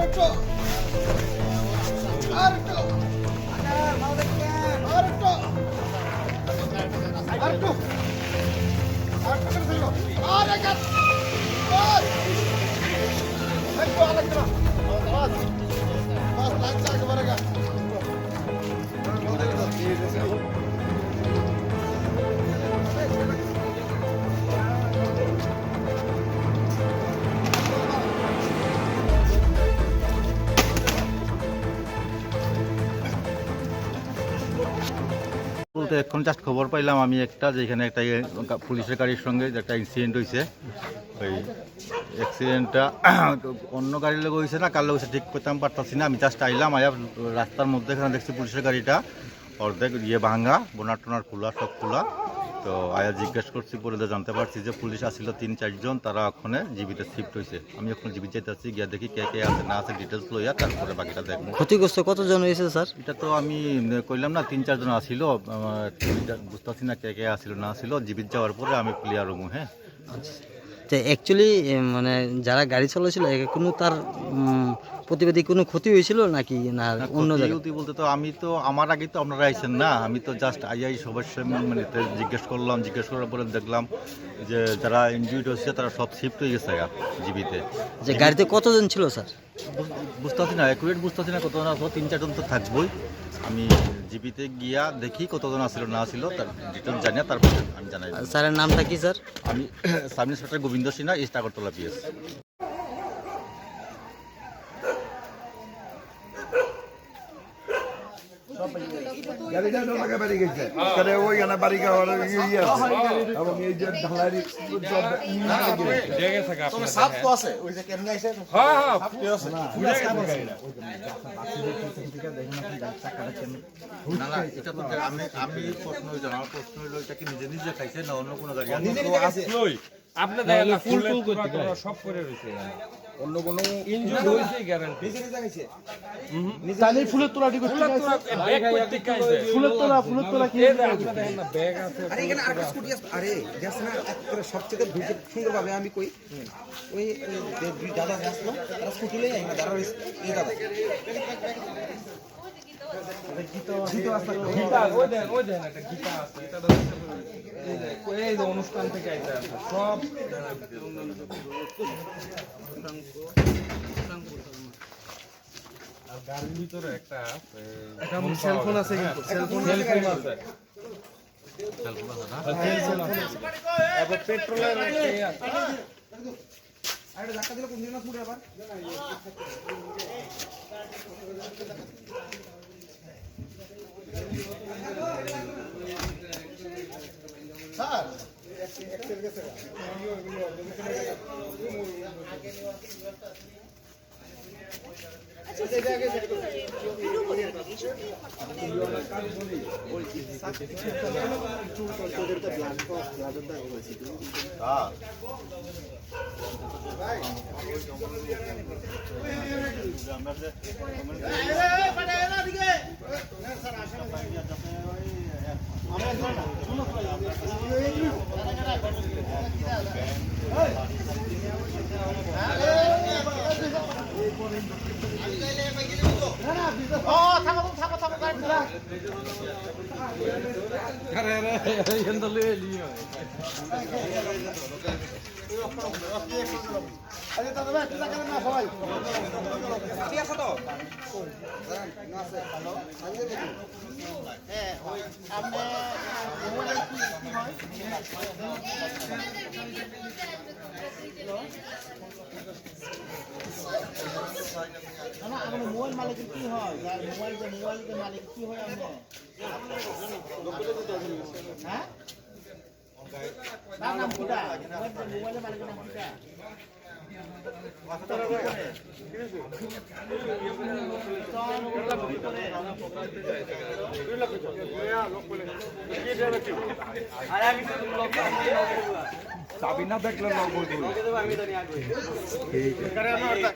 மாறட்டும். மாறட்டும். மாறட்டும். மாறட்டும். மாறட்டும். বলতে এখন জাস্ট খবর পাইলাম, আমি একটা যেখানে একটা পুলিশের গাড়ির সঙ্গে একটা ইনসিডেন্ট হয়েছে ওই অ্যাক্সিডেন্টটা অন্য গাড়ির লোক হয়েছে না, কার লোক ঠিক করতাম পারতাছি না। আমি জাস্ট আইলাম, আয়া রাস্তার মধ্যে এখানে দেখছি পুলিশের গাড়িটা, অর্ধেক ইয়ে ভাঙা বোনার টোনার খোলা, সব খোলা। তো আয়া জিজ্ঞেস করছি পরে জানতে পারছি যে পুলিশ আসছিল তিন চারজন তারা ওখানে জীবিতে শিফট হয়েছে আমি এখন জীবিত যেতেছি গিয়ে দেখি কে কে আছে না আছে ডিটেলস লইয়া তারপরে বাকিটা দেখব। ক্ষতিগ্রস্ত কতজন হয়েছে স্যার? এটা তো আমি কইলাম না তিন চারজন আসিল বুঝতেছি না কে কে আসিল না আসিল জীবিত যাওয়ার পরে আমি ক্লিয়ার হব হ্যাঁ। তো অ্যাকচুয়ালি মানে যারা গাড়ি চালাচ্ছিল কোনো তার প্রতিবাদী কোনো ক্ষতি হয়েছিল নাকি না অন্য ক্ষতি বলতে তো আমি তো আমার আগে তো আপনারা আইছেন না। আমি তো জাস্ট আই আই সবার সামনে মানে জিজ্ঞেস করলাম জিজ্ঞেস করার পরে দেখলাম যে যারা ইনজিউড হয়েছে তারা সব শিফট হয়ে গেছে জীবিতে। যে গাড়িতে কতজন ছিল স্যার? বুঝতে পারছি না অ্যাকুরেট বুঝতেছি না কতজন আসলো তিন চারজন তো থাকবোই। আমি জীবিতে গিয়া দেখি কতজন আসছিল না আসছিল তার ডিটেলস জানিয়ে তারপরে আমি জানাই স্যারের নামটা কি স্যার? আমি sub inspector Gobinda Sinha East Agartala PS গাড়িটা তো লাগা বাড়ি গেছে। তাহলে ওইখানে বাড়ি খাওয়ার ইয়ে আছে? এবং এই যে ঢালারি সব তবে সাপ তো আছে ওই যে কেমনে আইছে না না এটা তো আমি আমি প্রশ্ন আমার প্রশ্ন এটা কি নিজে নিজে খাইছে না অন্য কোনো গাড়ি নিজে নিজে খাইছে। আপনি দেখেন ফুল ফুল করতে সব করে রয়েছে অন্য কোনো ইনজুরি হয়েছে গ্যারান্টি তাহলে ফুলের তোলা করতে ব্যাগ করতে কাইছে ফুলের তোলা ফুলের তোলা কি দেখেন না ব্যাগ আছে আরে এখানে আরেকটা স্কুটি আছে। আরে গ্যাস না একেবারে সবচেয়ে ধুকে সুন্দরভাবে আমি কই ওই দুই দাদা আসলো তারা স্কুটি দাঁড়া রয়েছে এই দাদা। অনুষ্ঠান থেকে সব ভিতরে একটা ধাক্কা দিলে কোন না ফুটে আবার স্যার আরে দাদা ভাই টাকা না সবাই ঠিক আছে তো হ্যাঁ ওই আপনি মোবাইলে কি কি হয় না না আমার মোবাইল মালিকের কি হয় মোবাইল মোবাইলের মালিক কি হয় চাবি না দেখলে লগ বলব